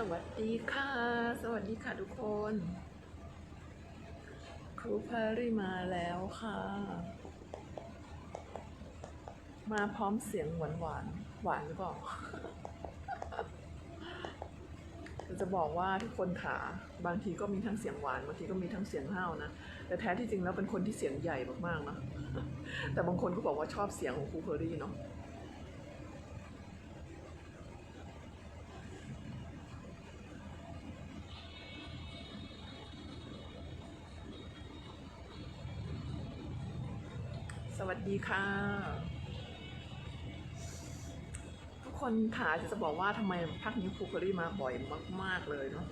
สวัสดีค่ะ สวัสดีค่ะทุกคน ครูพาริมาแล้วค่ะ มาพร้อมเสียงหวานหวานหวานหรือเปล่าจะบอกว่าทุกคนขาบางทีก็มีทั้งเสียงหวานบางทีก็มีทั้งเสียงห้าวนะแต่แท้ที่จริงแล้วเป็นคนที่เสียงใหญ่มากๆนะแต่บางคนก็บอกว่าชอบเสียงของครูเพอรี่เนาะ ดีค่ะ ทุกคนค่ะจะบอกว่าทำไมพักนี้ครูเพอรี่มาบ่อยมาก ๆ เลยเนาะ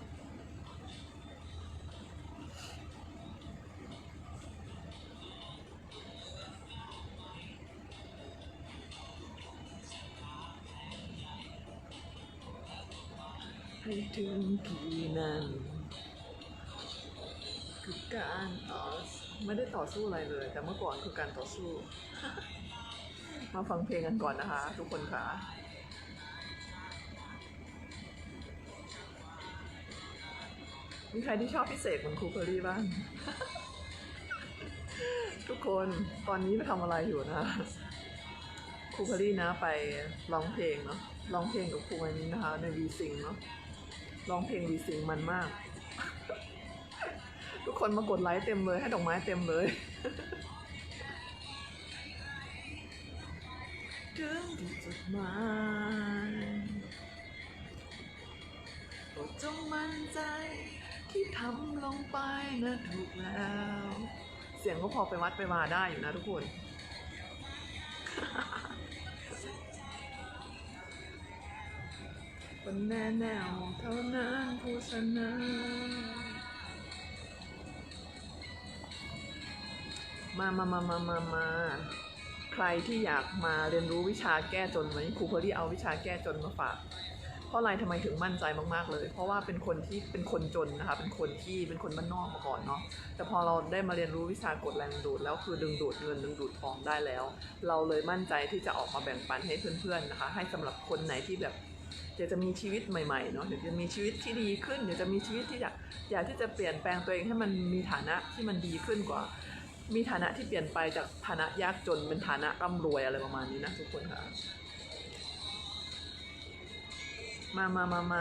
ให้ถึงที่นั้นคือการต่อ ไม่ได้ต่อสู้อะไรเลย แต่เมื่อก่อนคือการต่อสู้ มาฟังเพลงกันก่อนนะคะ ทุกคนค่ะมีใครที่ชอบพิเศษเหมือนครูเพอรี่บ้าง ทุกคนตอนนี้ไปทำอะไรอยู่นะครูเพอรี่นะไปร้องเพลงเนาะร้องเพลงกับครูวันนี้นะคะ ในวีซิงเนาะร้องเพลงวีซิงมันมาก ทุกคนมากดไลค์เต็มเลย ให้ดอกไม้เต็มเลยถึงที่จุดหมายโปรดจงมั่นใจ ที่ทำลงไปนะถูกแล้ว เสียงก็พอไปวัดไปมาได้อยู่นะทุกคนคนแน่แนวเท่านั้นผู้ชนะ มามามามามามาใครที่อยากมาเรียนรู้วิชาแก้จนวันนี้ครูเพอรี่เอาวิชาแก้จนมาฝาก เพราะอะไรทำไมถึงมั่นใจมากๆเลย เพราะว่าเป็นคนที่เป็นคนจนนะคะ เป็นคนที่เป็นคนบ้านนอกมาก่อนเนาะ แต่พอเราได้มาเรียนรู้วิชากดแรงดูดแล้วคือดึงดูดเงินดึงดูดทองได้แล้ว เราเลยมั่นใจที่จะออกมาแบ่งปันให้เพื่อนๆนะคะ ให้สำหรับคนไหนที่แบบอยากจะมีชีวิตใหม่ๆเนาะอยากจะมีชีวิตที่ดีขึ้นอยากจะมีชีวิตที่อยากอยากที่จะเปลี่ยนแปลงตัวเองให้มันมีฐานะที่มันดีขึ้นกว่า มีฐานะที่เปลี่ยนไปจากฐานะยากจนเป็นฐานะร่ำรวยอะไรประมาณนี้นะทุกคนค่ะ มามามามา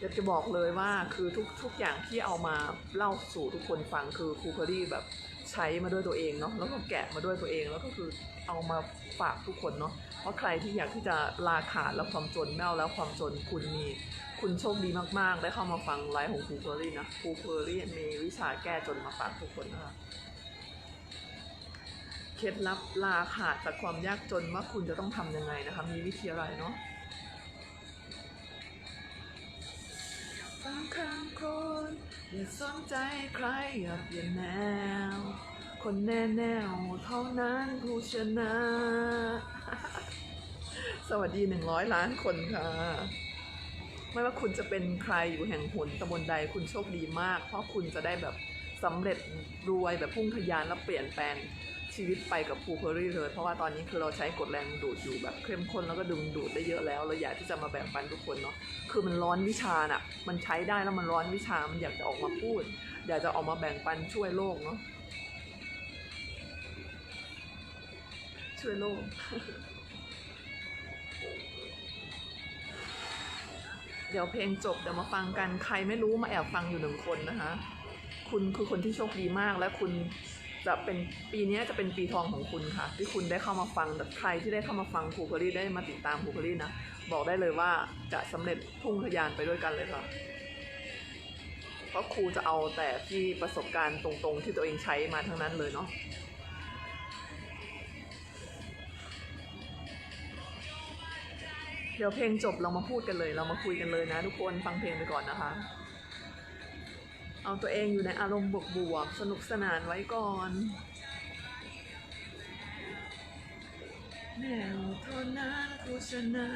อยากจะบอกเลยว่าคือทุกทุกอย่างที่เอามาเล่าสู่ทุกคนฟังคือครูเพอรี่แบบใช้มาด้วยตัวเองเนาะแล้วก็แกะมาด้วยตัวเองแล้วก็คือเอามาฝากทุกคนเนาะว่าใครที่อยากที่จะลาขาดแล้วความจนไม่เอาแล้วความจนคุณมีคุณโชคดีมากๆ ได้เข้ามาฟังไลฟ์ของครูเพอรี่นะครูเพอรี่มีวิชาแก้จนมาฝากทุกคนนะคะ ล็ดลับลาขาดจากความยากจนว่าคุณจะต้องทำยังไงนะคะ มีวิธีอะไรเนาะสำคัญคนอย่าสนใจใครอย่าเปลี่ยนแนว คนแน่แนวเท่านั้นผู้ชนะ สวัสดีหนึ่งร้อยล้านคนค่ะ ไม่ว่าคุณจะเป็นใครอยู่แห่งหนตำบลใดคุณโชคดีมาก เพราะคุณจะได้แบบสำเร็จรวยแบบพุ่งทะยานและเปลี่ยนแปลง ชีวิตไปกับภูเพอรี่เลย เพราะว่าตอนนี้คือเราใช้กดแรงดูดอยู่แบบเข้มข้นแล้วก็ดึงดูดได้เยอะแล้วเราอยากที่จะมาแบ่งปันทุกคนเนาะคือมันร้อนวิชาน่ะมันใช้ได้แล้วมันร้อนวิชามันอยากจะออกมาพูด อยากจะออกมาแบ่งปันช่วยโลกเนาะช่วยโลกเดี๋ยวเพลงจบเดี๋ยวมาฟังกันใครไม่รู้มาแอบฟังอยู่หนึ่งคนนะคะ คุณคือคนที่โชคดีมากและคุณ จะเป็นปีนี้จะเป็นปีทองของคุณค่ะ ที่คุณได้เข้ามาฟังแต่ใครที่ได้เข้ามาฟังครูเพอรี่ได้มาติดตามครูเพอรี่นะ บอกได้เลยว่าจะสำเร็จพุ่งทะยานไปด้วยกันเลยค่ะ เพราะครูจะเอาแต่ที่ประสบการณ์ตรงๆที่ตัวเองใช้มาทั้งนั้นเลยเนาะเดี๋ยวเพลงจบเรามาพูดกันเลย เรามาคุยกันเลยนะทุกคนฟังเพลงไปก่อนนะคะ เอาตัวเองอยู่ในอารมณ์บวกๆสนุกสนานไว้ก่อนแนวเท่านั้นผู้ชนะ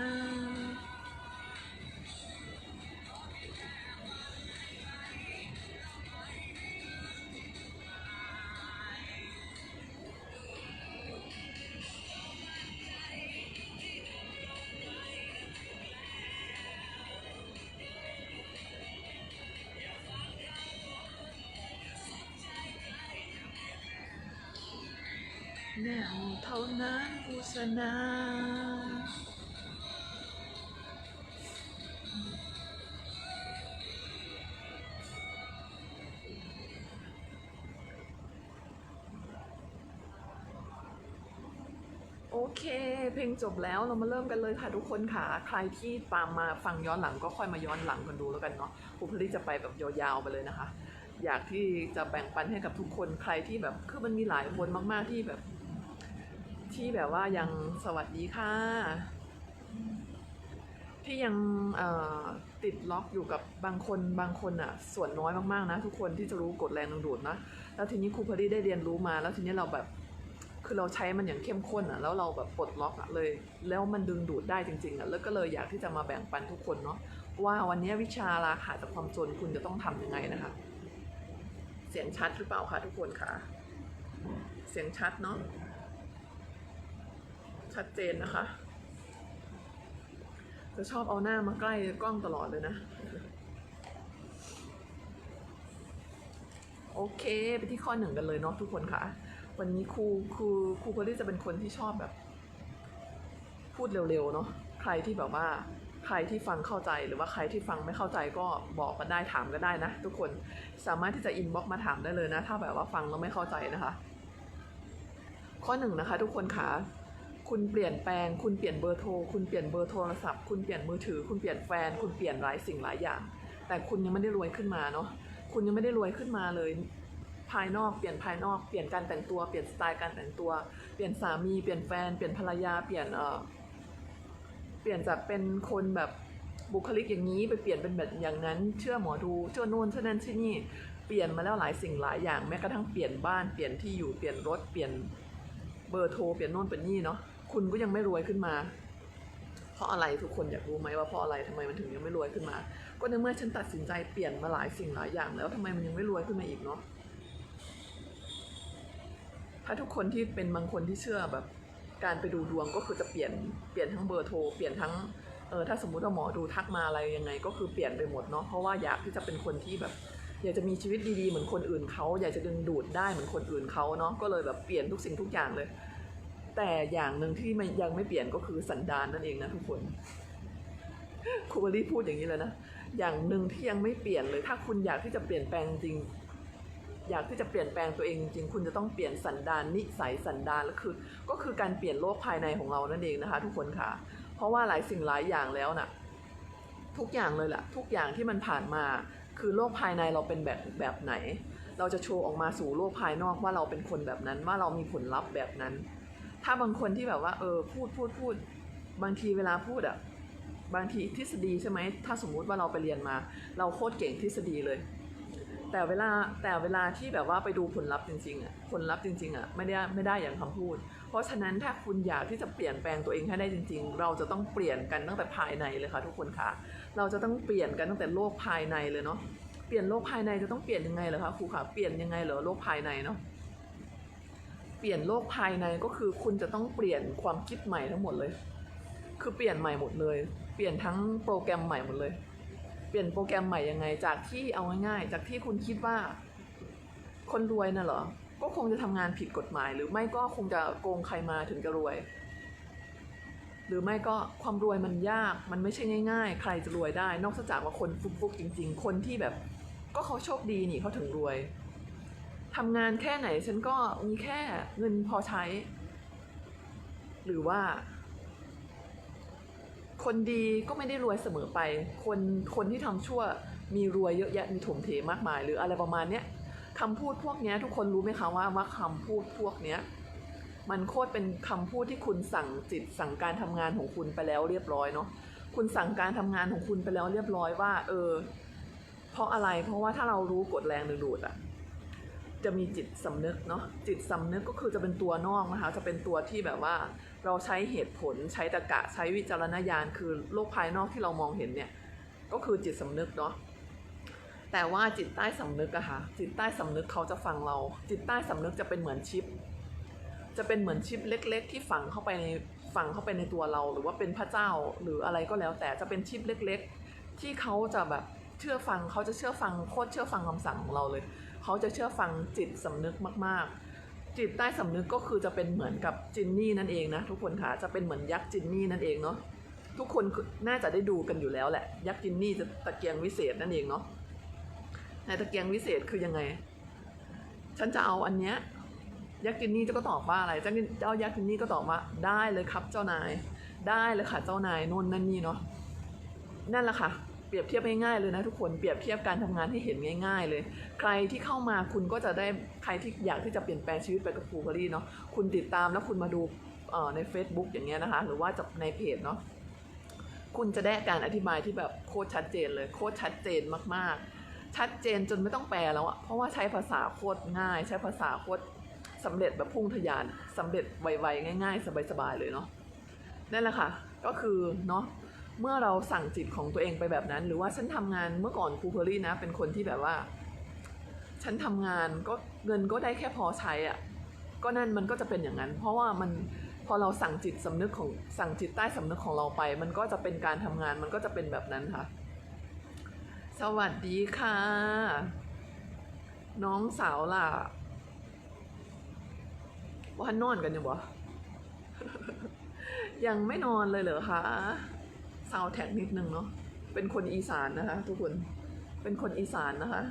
แนวเท่านั้นอุสนาโอเค เพลงจบแล้วเรามาเริ่มกันเลยค่ะทุกคนค่ะ ใครที่ตามมาฟังย้อนหลังก็ค่อยมาย้อนหลังกันดูแล้วกันเนาะภูพลิจะไปแบบยาวๆไปเลยนะคะ อยากที่จะแบ่งปันให้กับทุกคนใครที่แบบคือมันมีหลายคนมากๆที่แบบ ที่แบบว่ายังสวัสดีค่ะ ที่ยังติดล็อกอยู่กับบางคนบางคนอะส่วนน้อยมากๆนะ ทุกคนที่จะรู้กฎแรงดึงดูดนะแล้วทีนี้ครูพอดีได้เรียนรู้มา แล้วทีนี้เราแบบคือเราใช้มันอย่างเข้มข้นอะแล้วเราแบบปลดล็อกอะเลย แล้วมันดึงดูดได้จริงๆอะแล้วก็เลยอยากที่จะมาแบ่งปันทุกคนเนาะว่าวันนี้วิชาราขาจากความจนคุณจะต้องทำยังไงนะคะ เสียงชัดหรือเปล่าคะทุกคนคะเสียงชัดเนาะ ชัดเจนนะคะ จะชอบเอาหน้ามาใกล้กล้องตลอดเลยนะ โอเค ไปที่ข้อหนึ่งกันเลยเนาะทุกคนค่ะ วันนี้ครูครูครูพอลี่จะเป็นคนที่ชอบแบบ พูดเร็วๆเนาะใครที่แบบว่าใครที่ฟังเข้าใจหรือว่าใครที่ฟังไม่เข้าใจก็บอกกันได้ถามก็ได้นะ ทุกคนสามารถที่จะอินบ็อกมาถามได้เลยนะ ถ้าแบบว่าฟังแล้วไม่เข้าใจนะคะ ข้อหนึ่งนะคะ ทุกคนค่ะ คุณเปลี่ยนแปลง คุณเปลี่ยนเบอร์โทร คุณเปลี่ยนเบอร์โทรศัพท์ คุณเปลี่ยนมือถือ คุณเปลี่ยนแฟน คุณเปลี่ยนหลายสิ่งหลายอย่าง แต่คุณยังไม่ได้รวยขึ้นมาเนาะ คุณยังไม่ได้รวยขึ้นมาเลย ภายนอก เปลี่ยนภายนอก เปลี่ยนการแต่งตัว เปลี่ยนสไตล์การแต่งตัว เปลี่ยนสามี เปลี่ยนแฟน เปลี่ยนภรรยา เปลี่ยนเอ่อเปลี่ยนจากเป็นคนแบบบุคลิกอย่างนี้ไปเปลี่ยนเป็นแบบอย่างนั้น เชื่อหมอดูเชื่อโน่นเชื่อนั่นเชื่อนี่ เปลี่ยนมาแล้วหลายสิ่งหลายอย่างแม้กระทั่งเปลี่ยนบ้าน เปลี่ยนที่อยู่ เปลี่ยนรถ เปลี่ยนเบอร์โทร เปลี่ยนโน่นเป็นนี่เนาะ คุณก็ยังไม่รวยขึ้นมา เพราะอะไรทุกคนอยากรู้ไหมว่าเพราะอะไรทำไมมันถึงยังไม่รวยขึ้นมา ก็ในเมื่อฉันตัดสินใจเปลี่ยนมาหลายสิ่งหลายอย่างแล้วทำไมมันยังไม่รวยขึ้นมาอีกเนาะถ้าทุกคนที่เป็นบางคนที่เชื่อแบบการไปดูดวงก็คือจะเปลี่ยนเปลี่ยนทั้งเบอร์โทรเปลี่ยนทั้งเออถ้าสมมุติว่าหมอดูทักมาอะไรยังไง ก็คือเปลี่ยนไปหมดเนาะเพราะว่าอยากที่จะเป็นคนที่แบบ อยากจะมีชีวิตดีๆเหมือนคนอื่นเขาอยากจะดึงดูดได้เหมือนคนอื่นเขาเนาะก็เลยแบบเปลี่ยนทุกสิ่งทุกอย่างเลย แต่อย่างหนึ่งที่มันยังไม่เปลี่ยนก็คือสันดานนั่นเองนะทุกคนครูบรีพูดอย่างนี้เลยนะ อย่างหนึ่งที่ยังไม่เปลี่ยนเลย ถ้าคุณอยากที่จะเปลี่ยนแปลงจริง อยากที่จะเปลี่ยนแปลงตัวเองจริง คุณจะต้องเปลี่ยนสันดานนิสัยสันดานแล้วคือ ก็คือการเปลี่ยนโลกภายในของเรานั่นเองนะคะ ทุกคนค่ะ เพราะว่าหลายสิ่งหลายอย่างแล้วน่ะ ทุกอย่างเลยแหละทุกอย่างที่มันผ่านมา คือโลกภายในเราเป็นแบบแบบไหน เราจะโชว์ออกมาสู่โลกภายนอกว่าเราเป็นคนแบบนั้นว่าเรามีผลลัพธ์แบบนั้น ถ้าบางคนที่แบบว่า เออ พูดพูดพูด บางทีเวลาพูดอะบางทีทฤษฎีใช่ไหมถ้าสมมุติว่าเราไปเรียนมา เราโคตรเก่งทฤษฎีเลย แต่เวลาแต่เวลาที่แบบว่าไปดูผลลัพธ์จริงๆอะผลลัพธ์จริงๆอะไม่ได้ไม่ได้อย่างคำพูด เพราะฉะนั้นถ้าคุณอยากที่จะเปลี่ยนแปลงตัวเองให้ได้จริง ๆ เราจะต้องเปลี่ยนกันตั้งแต่ภายในเลยค่ะทุกคนค่ะ เราจะต้องเปลี่ยนกันตั้งแต่โลกภายในเลยเนาะเปลี่ยนโลกภายในจะต้องเปลี่ยนยังไงเหรอคะครูคะเปลี่ยนยังไงเหรอโลกภายในเนาะ เปลี่ยนโลกภายในก็คือคุณจะต้องเปลี่ยนความคิดใหม่ทั้งหมดเลย คือเปลี่ยนใหม่หมดเลย เปลี่ยนทั้งโปรแกรมใหม่หมดเลย เปลี่ยนโปรแกรมใหม่ยังไง จากที่เอาง่ายๆ จากที่คุณคิดว่า คนรวยน่ะเหรอ ก็คงจะทำงานผิดกฎหมาย หรือไม่ก็คงจะโกงใครมาถึงจะรวย หรือไม่ก็ความรวยมันยาก มันไม่ใช่ง่าย ๆ ใครจะรวยได้ นอกจากว่าคนฟุกๆจริง ๆ คนที่แบบ ก็เขาโชคดีนี่เขาถึงรวย ทำงานแค่ไหนฉันก็มีแค่เงินพอใช้ หรือว่า คนดีก็ไม่ได้รวยเสมอไป คนคนที่ทำชั่วมีรวยเยอะแยะมีถมเถมากมาย หรืออะไรประมาณเนี้ยคำพูดพวกนี้ทุกคนรู้ไหมคะว่าว่าคำพูดพวกเนี้ยมันโคตรเป็นคำพูดที่คุณสั่งจิตสั่งการทำงานของคุณไปแล้วเรียบร้อยเนาะคุณสั่งการทำงานของคุณไปแล้วเรียบร้อยว่า เออ เพราะอะไรเพราะว่าถ้าเรารู้กฎแรงดึงดูดอะ จะมีจิตสำนึกเนาะจิตสำนึกก็คือจะเป็นตัวนอกนะคะจะเป็นตัวที่แบบว่าเราใช้เหตุผลใช้ตรรกะใช้วิจารณญาณคือโลกภายนอกที่เรามองเห็นเนี่ยก็คือจิตสำนึกเนาะแต่ว่าจิตใต้สำนึกอะค่ะจิตใต้สำนึกเขาจะฟังเรา จิตใต้สำนึกจะเป็นเหมือนชิป จะเป็นเหมือนชิปเล็ก ๆ ที่ฝังเข้าไปในฝังเข้าไปในตัวเรา หรือว่าเป็นพระเจ้าหรืออะไรก็แล้ว แต่จะเป็นชิปเล็ก ๆ ที่เขาจะแบบเชื่อฟังเขาจะเชื่อฟังโคตรเชื่อฟังคำสั่งของเราเลย เขาจะเชื่อฟังจิตสำนึกมาก ๆ จิตใต้สำนึกก็คือจะเป็นเหมือนกับจินนี่นั่นเองนะทุกคนค่ะจะเป็นเหมือนยักษ์จินนี่นั่นเองเนาะทุกคนน่าจะได้ดูกันอยู่แล้วแหละ ยักษ์จินนี่จะตะเกียงวิเศษนั่นเองเนาะในตะเกียงวิเศษคือยังไง ฉันจะเอาอันเนี้ยยักษ์จินนี่ก็ตอบว่าอะไรเจ้าเจ้ายักษ์จินนี่ก็ตอบว่าได้เลยครับเจ้านาย ได้เลยค่ะเจ้านายโน่นนั่นนี่เนาะนั่นแหละค่ะ เปรียบเทียบง่ายๆเลยนะทุกคนเปรียบเทียบการทำงานให้เห็นง่าย ๆ เลย ใครที่เข้ามาคุณก็จะได้ใครที่อยากที่จะเปลี่ยนแปลงชีวิตไปกับครูพอลี่เนาะคุณติดตามแล้วคุณมาดูใน Facebook อย่างเงี้ยนะคะ หรือว่าจะในเพจเนาะคุณจะได้การอธิบายที่แบบโคตรชัดเจนเลยโคตรชัดเจนมากๆ ชัดเจนจนไม่ต้องแปลแล้วอะเพราะว่าใช้ภาษาโคตรง่าย ใช้ภาษาโคตรสำเร็จแบบพุ่งทะยานสำเร็จไวๆง่าย ๆ สบายๆเลยเนาะนั่นแหละค่ะ ก็คือเนาะ เมื่อเราสั่งจิตของตัวเองไปแบบนั้น หรือว่าฉันทำงานเมื่อก่อนครูเพอรี่นะ เป็นคนที่แบบว่า ฉันทำงานก็เงินก็ได้แค่พอใช้อะ่ะก็นั่นมันก็จะเป็นอย่างนั้น เพราะว่ามันพอเราสั่งจิตสำนึกของสั่งจิตใต้สำนึกของเราไป มันก็จะเป็นการทำงานมันก็จะเป็นแบบนั้นค่ะ สวัสดีค่ะ น้องสาวล่ะว่านอนกันอยู่บ่ยังไม่นอนเลยเหรอคะ ซาวแท็กนิดนึงเนาะเป็นคนอีสานนะคะ ทุกคนเป็นคนอีสานนะคะ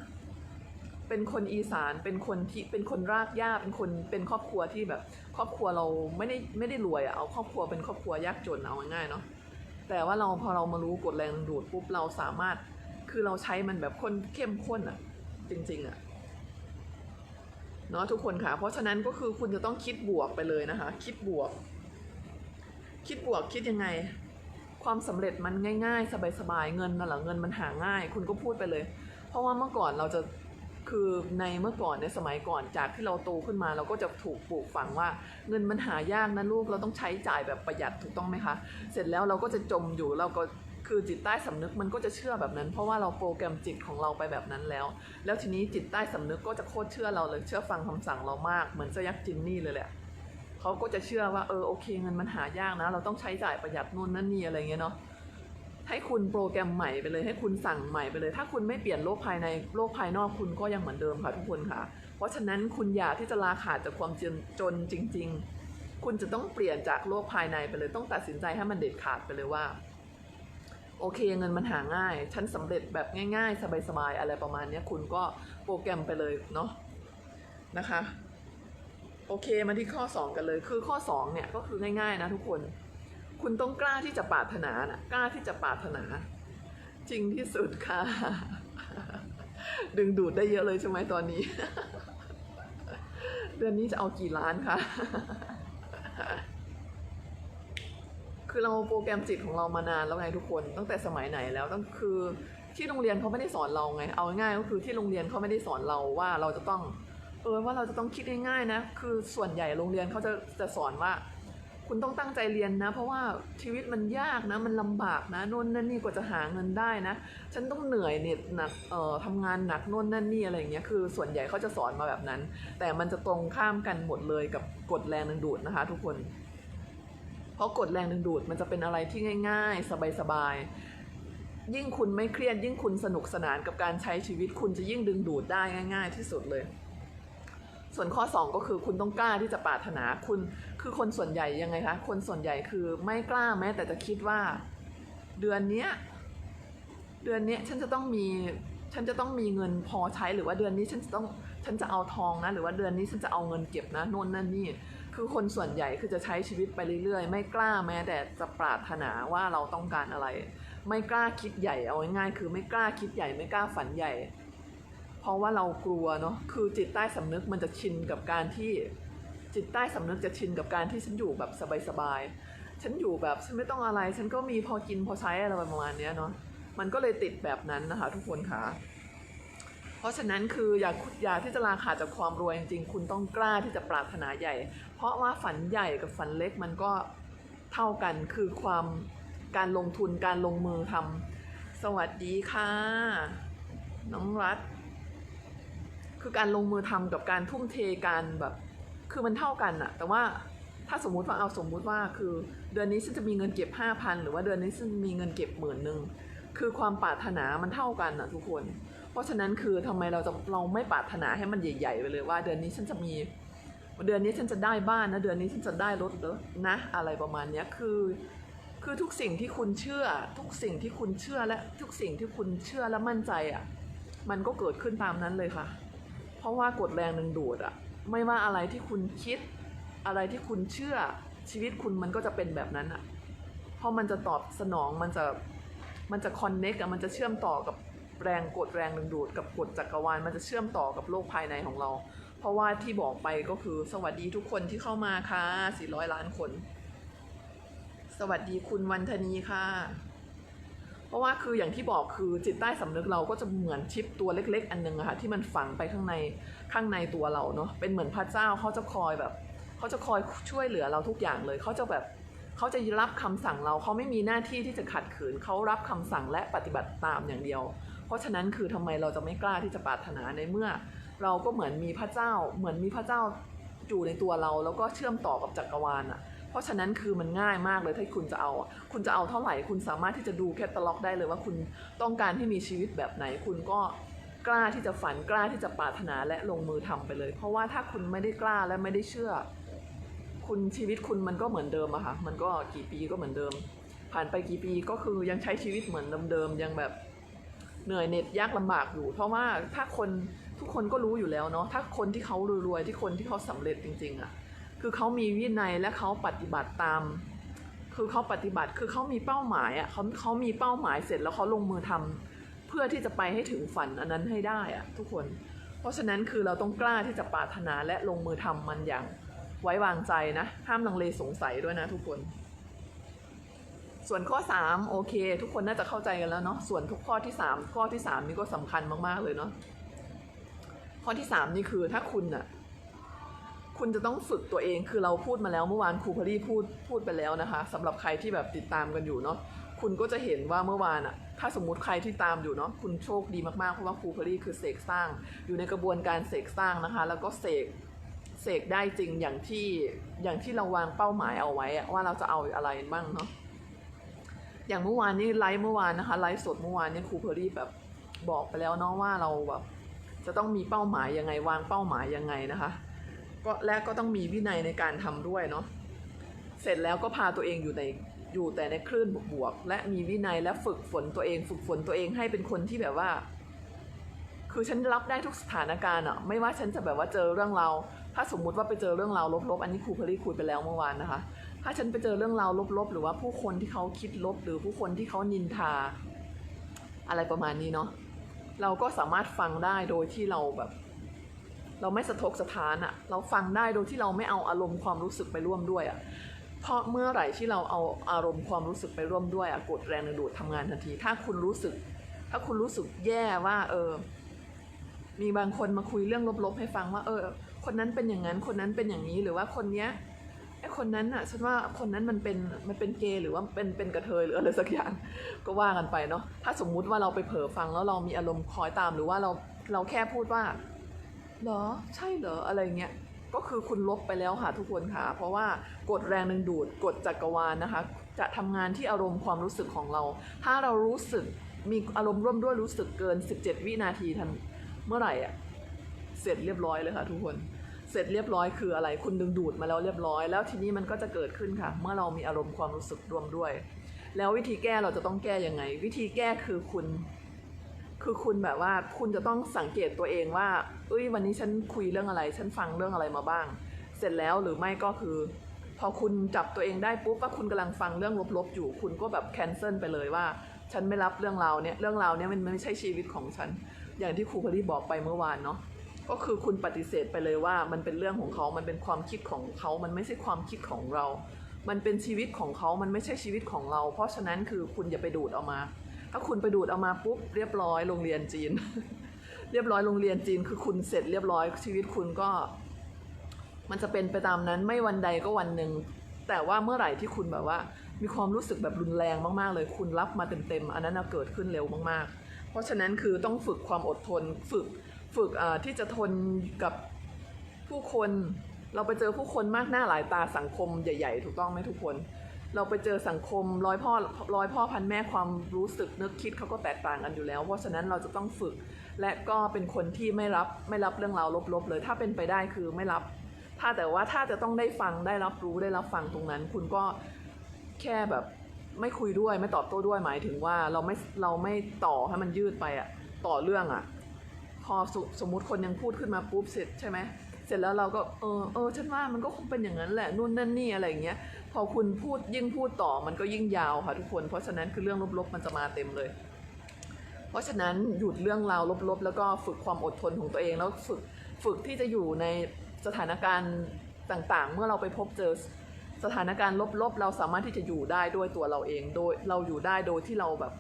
เป็นคนอีสานเป็นคนที่เป็นคนรากหญ้าเป็นคนเป็นครอบครัวที่แบบ ครอบครัวเราไม่ได้ไม่ได้รวยอะเอาครอบครัวเป็นครอบครัวยากจนเอาง่ายๆเนาะแต่ว่าเราพอเรามารู้กฎแรงดูดปุ๊บเราสามารถคือเราใช้มันแบบคนเข้มข้นอะจริงๆอะเนาะทุกคนค่ะ เพราะฉะนั้นก็คือคุณจะต้องคิดบวกไปเลยนะคะ คิดบวก คิดบวกคิดยังไง ความสำเร็จมันง่าย ๆ สบายๆเงินน่ะเหรอเงินมันหาง่าย คุณก็พูดไปเลย เพราะว่าเมื่อก่อนเราจะคือในเมื่อก่อนในสมัยก่อนจากที่เราโตขึ้นมา เราก็จะถูกปลูกฝังว่า เงินมันหายากนะลูกเราต้องใช้จ่ายแบบประหยัดถูกต้องไหมคะ เสร็จแล้วเราก็จะจมอยู่เราก็คือจิตใต้สำนึกมันก็จะเชื่อแบบนั้น เพราะว่าเราโปรแกรมจิตของเราไปแบบนั้นแล้ว แล้วทีนี้จิตใต้สำนึกก็จะโคตรเชื่อเราเลยเชื่อฟังคำสั่งเรามากเหมือนเจ้ายักษ์จินนี่เลยแหละ เขาก็จะเชื่อว่าเออโอเคเงินมันหายากนะ เราต้องใช้จ่ายประหยัดนู่นนั่นนี่อะไรเงี้ยเนาะให้คุณโปรแกรมใหม่ไปเลย ให้คุณสั่งใหม่ไปเลย ถ้าคุณไม่เปลี่ยนโลกภายในโลกภายนอกคุณก็ยังเหมือนเดิมค่ะทุกคนค่ะ เพราะฉะนั้นคุณอย่าที่จะลาขาดจากความจนจนจริง ๆ คุณจะต้องเปลี่ยนจากโลกภายในไปเลยต้องตัดสินใจให้มันเด็ดขาดไปเลยว่า โอเคเงินมันหาง่าย ฉันสำเร็จแบบง่าย ๆ สบายๆอะไรประมาณนี้คุณก็โปรแกรมไปเลยเนาะนะคะ โอเคมาที่ข้อ 2 กันเลย คือข้อ2เนี่ยก็คือง่ายๆนะทุกคน คุณต้องกล้าที่จะปรารถนานะกล้าที่จะปรารถนา จริงที่สุดค่ะ ดึงดูดได้เยอะเลยใช่ไหมตอนนี้ เดือนนี้จะเอากี่ล้านคะคือเราโปรแกรมจิตของเรามานานแล้วไงทุกคน ตั้งแต่สมัยไหนแล้วต้องคือที่โรงเรียนเขาไม่ได้สอนเราไง เอาง่ายๆก็คือที่โรงเรียนเขาไม่ได้สอนเราว่าเราจะต้อง เออว่าเราจะต้องคิดง่ายๆนะคือส่วนใหญ่โรงเรียนเขาจะจะสอนว่า คุณต้องตั้งใจเรียนนะ เพราะว่าชีวิตมันยากนะมันลำบากนะโน่นนั่นนี่กว่าจะหาเงินได้นะ ฉันต้องเหนื่อยเนี่ยหนักเอ่อทำงานหนักโน่นนั่นนี่อะไรอย่างเงี้ยคือส่วนใหญ่เขาจะสอนมาแบบนั้น แต่มันจะตรงข้ามกันหมดเลยกับกฎแรงดึงดูดนะคะ ทุกคน เพราะกฎแรงดึงดูดมันจะเป็นอะไรที่ง่าย ๆ สบายๆยิ่งคุณไม่เครียดยิ่งคุณสนุกสนานกับการใช้ชีวิตคุณจะยิ่งดึงดูดได้ง่าย ๆ ที่สุดเลย ส่วนข้อ 2 ก็คือคุณต้องกล้าที่จะปรารถนาคุณคือคนส่วนใหญ่ยังไงคะคนส่วนใหญ่คือไม่กล้าแม้แต่จะคิดว่า เดือนเนี้ยเดือนเนี้ยฉันจะต้องมีฉันจะต้องมีเงินพอใช้หรือว่าเดือนนี้ฉันจะต้องฉันจะเอาทองนะ หรือว่าเดือนนี้ฉันจะเอาเงินเก็บนะโน่นนั่นนี่ คือคนส่วนใหญ่คือจะใช้ชีวิตไปเรื่อยๆ ไม่กล้าแม้แต่จะปรารถนาว่าเราต้องการอะไร ไม่กล้าคิดใหญ่เอาง่ายๆคือไม่กล้าคิดใหญ่ไม่กล้าฝันใหญ่ ราะว่าเรากลัวเนาะคือจิตใต้สำนึกมันจะชินกับการที่จิตใต้สำนึกจะชินกับการที่ฉันอยู่แบบสบายๆฉันอยู่แบบฉันไม่ต้องอะไร ฉันก็มีพอกินพอใช้อะไรประมาณเนี้ยเนาะมันก็เลยติดแบบนั้นนะคะ ทุกคนค่ะเพราะฉะนั้นคืออย่าอย่าที่จะลาขาดจากความรวยจริงๆ คุณต้องกล้าที่จะปรารถนาใหญ่ เพราะว่าฝันใหญ่กับฝันเล็กมันก็เท่ากันคือความการลงทุนการลงมือทำสวัสดีค่ะ น้องรัฐ คือการลงมือทำกับการทุ่มเทการแบบ คือมันเท่ากันอะแต่ว่าถ้าสมมุติว่าเอาสมมุติว่าคือเดือนนี้ฉันจะมีเงินเก็บห้าพันหรือว่าเดือนนี้ฉันมีเงินเก็บหมื่นหนึ่งคือความปรารถนามันเท่ากันอะทุกคน เพราะฉะนั้นคือทำไมเราจะเราไม่ปรารถนาให้มันใหญ่ ๆ ไปเลยว่า เดือนนี้ฉันจะมีเดือนนี้ฉันจะได้บ้านนะเดือนนี้ฉันจะได้รถแล้วนะ อะไรประมาณเนี้ยคือ คือทุกสิ่งที่คุณเชื่อ ทุกสิ่งที่คุณเชื่อและทุกสิ่งที่คุณเชื่อและมั่นใจอะ มันก็เกิดขึ้นตามนั้นเลยค่ะ ราะว่ากฎแรงดึงดูดอะไม่ว่าอะไรที่คุณคิด อะไรที่คุณเชื่อชีวิตคุณมันก็จะเป็นแบบนั้นอะเพราะมันจะตอบสนองมันจะมันจะคอนเน็กอะมันจะเชื่อมต่อกับแรงกดแรงดึงดูดกับกฎจักรวาลมันจะเชื่อมต่อกับโลกภายในของเรา เพราะว่าที่บอกไปก็คือสวัสดีทุกคนที่เข้ามาค่ะ400 ล้านคน สวัสดีคุณวันธนีค่ะ เพราะว่าคืออย่างที่บอกคือจิตใต้สำนึกเราก็จะเหมือนชิปตัวเล็ก ๆ อันนึงอะค่ะที่มันฝังไปข้างในข้างในตัวเราเนาะเป็นเหมือนพระเจ้าเขาจะคอยแบบเขาจะคอยช่วยเหลือเราทุกอย่างเลยเขาจะแบบเขาจะรับคำสั่งเราเขาไม่มีหน้าที่ที่จะขัดขืนเขารับคำสั่งและปฏิบัติตามอย่างเดียว เพราะฉะนั้นคือทำไมเราจะไม่กล้าที่จะปรารถนาในเมื่อ เราก็เหมือนมีพระเจ้า เหมือนมีพระเจ้าอยู่ในตัวเรา แล้วก็เชื่อมต่อกับจักรวาลอะ ราะฉะนั้นคือมันง่ายมากเลยถ้าคุณจะเอา คุณจะเอาเท่าไหร่ คุณสามารถที่จะดูแคตตาล็อกได้เลยว่าคุณต้องการที่มีชีวิตแบบไหน คุณก็กล้าที่จะฝันกล้าที่จะปรารถนาและลงมือทำไปเลย เพราะว่าถ้าคุณไม่ได้กล้าและไม่ได้เชื่อ คุณชีวิตคุณมันก็เหมือนเดิมอะค่ะ มันก็กี่ปีก็เหมือนเดิม ผ่านไปกี่ปีก็คือยังใช้ชีวิตเหมือนเดิมๆยังแบบเหนื่อยเหน็ดยากลำบากอยู่ เพราะว่าถ้าคนทุกคนก็รู้อยู่แล้วเนาะถ้าคนที่เขารวยๆที่คนที่เขาสำเร็จจริง ๆอะ คือเขามีวินัยและเขาปฏิบัติตาม คือเขาปฏิบัติคือเขามีเป้าหมายอะเขาเขามีเป้าหมายเสร็จแล้วเขาลงมือทำเพื่อที่จะไปให้ถึงฝันอันนั้นให้ได้อะทุกคน เพราะฉะนั้นคือเราต้องกล้าที่จะปรารถนาและลงมือทำมันอย่างไว้วางใจนะ ห้ามลังเลสงสัยด้วยนะทุกคน ส่วนข้อ 3 โอเค ทุกคนน่าจะเข้าใจกันแล้วเนาะส่วนทุกข้อที่ 3 ข้อที่ 3 นี่ก็สำคัญมากๆเลยเนาะข้อที่ 3 นี่คือถ้าคุณน่ะ คุณจะต้องฝึกตัวเองคือเราพูดมาแล้วเมื่อวานครูพลี่พูดพูดไปแล้วนะคะสำหรับใครที่แบบติดตามกันอยู่เนาะคุณก็จะเห็นว่าเมื่อวานอะถ้าสมมุติใครที่ตามอยู่เนาะคุณโชคดีมากๆ เพราะว่าครูพลี่คือเสกสร้าง อยู่ในกระบวนการเสกสร้างนะคะ แล้วก็เสกเสกได้จริงอย่างที่อย่างที่เราวางเป้าหมายเอาไว้อะว่าเราจะเอาอะไรบ้างเนาะอย่างเมื่อวานนี้ไลฟ์เมื่อวานนะคะไลฟ์สดเมื่อวานนี้ครูเพอรี่แบบบอกไปแล้วเนาะว่าเราแบบจะต้องมีเป้าหมายยังไงวางเป้าหมายยังไงนะคะ ก็และก็ต้องมีวินัยในการทำด้วยเนาะเสร็จแล้วก็พาตัวเองอยู่ในอยู่แต่ในคลื่นบวกๆและมีวินัยและฝึกฝนตัวเอง ฝึกฝนตัวเองให้เป็นคนที่แบบว่า คือฉันรับได้ทุกสถานการณ์อะไม่ว่าฉันจะแบบว่าเจอเรื่องราวถ้าสมมุติว่าไปเจอเรื่องราวลบๆอันนี้ครูเพลลี่คุยไปแล้วเมื่อวานนะคะ ถ้าฉันไปเจอเรื่องราวลบๆหรือว่าผู้คนที่เขาคิดลบ หรือผู้คนที่เขานินทา อะไรประมาณนี้เนาะเราก็สามารถฟังได้โดยที่เราแบบ เราไม่สะทกสะท้านอะเราฟังได้โดยที่เราไม่เอาอารมณ์ความรู้สึกไปร่วมด้วยอะเพราะเมื่อไหร่ที่เราเอาอารมณ์ความรู้สึกไปร่วมด้วยอะกดแรงดึงดูดทำงานทันที ถ้าคุณรู้สึก ถ้าคุณรู้สึกแย่ว่าเออมีบางคนมาคุยเรื่องลบๆให้ฟังว่า เออ คนนั้นเป็นอย่างนั้นคนนั้นเป็นอย่างนี้หรือว่าคนเนี้ยไอ้คนนั้นอะฉันว่าคนนั้นมันเป็นมันเป็นเกย์หรือว่าเป็นเป็นกระเทยหรืออะไรสักอย่างก็ว่ากันไปเนาะถ้าสมมุติว่าเราไปเผลอฟังแล้วเรามีอารมณ์คอยตามหรือว่าเราเราแค่พูดว่า เหรอใช่เหรออะไรเงี้ยก็คือคุณลบไปแล้วค่ะทุกคนค่ะ เพราะว่ากฎแรงดึงดูดกฎจักรวาลนะคะ จะทำงานที่อารมณ์ความรู้สึกของเรา ถ้าเรารู้สึกมีอารมณ์ร่วมด้วยรู้สึกเกิน 17 วินาทีทันเมื่อไหร่อะเสร็จเรียบร้อยเลยค่ะทุกคนเสร็จเรียบร้อยคืออะไร คุณดึงดูดมาแล้วเรียบร้อย แล้วทีนี้มันก็จะเกิดขึ้นค่ะ เมื่อเรามีอารมณ์ความรู้สึกรวมด้วย แล้ววิธีแก้เราจะต้องแก้ยังไง วิธีแก้คือคุณ คือคุณแบบว่าคุณจะต้องสังเกตตัวเองว่าเอ้ยวันนี้ฉันคุยเรื่องอะไร ฉันฟังเรื่องอะไรมาบ้าง เสร็จแล้วหรือไม่ก็คือ พอคุณจับตัวเองได้ปุ๊บว่าคุณกำลังฟังเรื่องลบๆอยู่ คุณก็แบบแคนเซิลไปเลยว่า ฉันไม่รับเรื่องราวเนี้ยเรื่องราวเนี้ยมันไม่ใช่ชีวิตของฉัน อย่างที่ครูพอดีบอกไปเมื่อวานเนาะก็คือคุณปฏิเสธไปเลยว่ามันเป็นเรื่องของเขา มันเป็นความคิดของเขา มันไม่ใช่ความคิดของเรา มันเป็นชีวิตของเขา มันไม่ใช่ชีวิตของเรา เพราะฉะนั้นคือคุณอย่าไปดูดเอามา ถ้าคุณไปดูดเอามาปุ๊บเรียบร้อยโรงเรียนจีน เรียบร้อยโรงเรียนจีนคือคุณเสร็จเรียบร้อยชีวิตคุณก็ มันจะเป็นไปตามนั้นไม่วันใดก็วันหนึ่งแต่ว่าเมื่อไหร่ที่คุณแบบว่า มีความรู้สึกแบบรุนแรงมากๆ เลย คุณรับมาเต็มๆอันนั้นเกิดขึ้นเร็วมากๆ เพราะฉะนั้นคือต้องฝึกความอดทน ฝึกฝึกที่จะทนกับผู้คน เราไปเจอผู้คนมากหน้าหลายตาสังคมใหญ่ ๆ ถูกต้องไหมทุกคน เราไปเจอสังคมร้อยพ่อร้อยพ่อพันแม่ความรู้สึกนึกคิดเขาก็แตกต่างกันอยู่แล้ว เพราะฉะนั้นเราจะต้องฝึก และก็เป็นคนที่ไม่รับไม่รับเรื่องราวลบๆเลย ถ้าเป็นไปได้คือไม่รับ ถ้าแต่ว่าถ้าจะต้องได้ฟังได้รับรู้ได้รับฟังตรงนั้น คุณก็แค่แบบไม่คุยด้วยไม่ตอบโต้ด้วยหมายถึงว่าเราไม่เราไม่ต่อให้มันยืดไปอะต่อเรื่องอะพอสสมมติคนยังพูดขึ้นมาปุ๊บเสร็จใช่ไหม เสร็จแล้วเราก็เออเออฉันว่ามันก็คงเป็นอย่างนั้นแหละนู่นนั่นนี่อะไรอย่างเงี้ยพอคุณพูดยิ่งพูดต่อมันก็ยิ่งยาวค่ะทุกคน เพราะฉะนั้นคือเรื่องลบๆมันจะมาเต็มเลย เพราะฉะนั้นหยุดเรื่องราวลบๆ แล้วก็ฝึกความอดทนของตัวเอง แล้วฝึกฝึกที่จะอยู่ในสถานการณ์ต่างๆ เมื่อเราไปพบเจอสถานการณ์ลบๆ เราสามารถที่จะอยู่ได้ด้วยตัวเราเอง โดยเราอยู่ได้โดยที่เราแบบ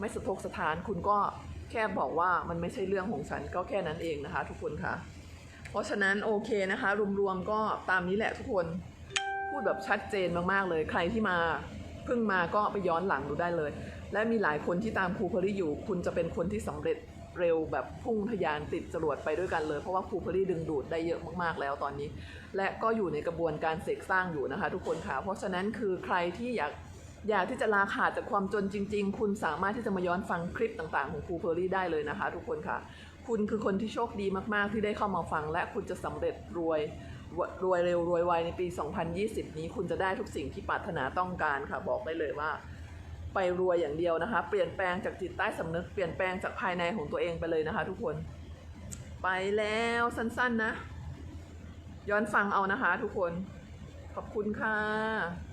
ไม่สะทกสถานคุณก็แค่บอกว่ามันไม่ใช่เรื่องของฉันก็แค่นั้นเองนะคะ ทุกคนค่ะ เพราะฉะนั้นโอเคนะคะ รวมๆก็ตามนี้แหละทุกคน พูดแบบชัดเจนมากๆเลย ใครที่มาเพิ่งมาก็ไปย้อนหลังดูได้เลย และมีหลายคนที่ตามครูเพอรี่อยู่ คุณจะเป็นคนที่สำเร็จเร็วแบบพุ่งทะยานติดจรวดไปด้วยกันเลย เพราะว่าครูเพอรี่ดึงดูดได้เยอะมากๆแล้วตอนนี้ และก็อยู่ในกระบวนการเสกสร้างอยู่นะคะ ทุกคนค่ะ เพราะฉะนั้นคือใครที่อยากอยากที่จะลาขาดจากความจนจริง ๆ คุณสามารถที่จะมาย้อนฟังคลิปต่างๆ ของครูเพอรี่ได้เลยนะคะ ทุกคนค่ะ คุณคือคนที่โชคดีมากๆ ที่ได้เข้ามาฟัง และคุณจะสำเร็จรวยรวยเร็วรวยไวในปี 2020 นี้คุณจะได้ทุกสิ่งที่ปรารถนาต้องการค่ะบอกได้เลยว่า ไปรวยอย่างเดียวนะคะ เปลี่ยนแปลงจากจิตใต้สำนึกเปลี่ยนแปลงจากภายในของตัวเองไปเลยนะคะ ทุกคนไปแล้วสั้นๆนะ ย้อนฟังเอานะคะ ทุกคนขอบคุณค่ะ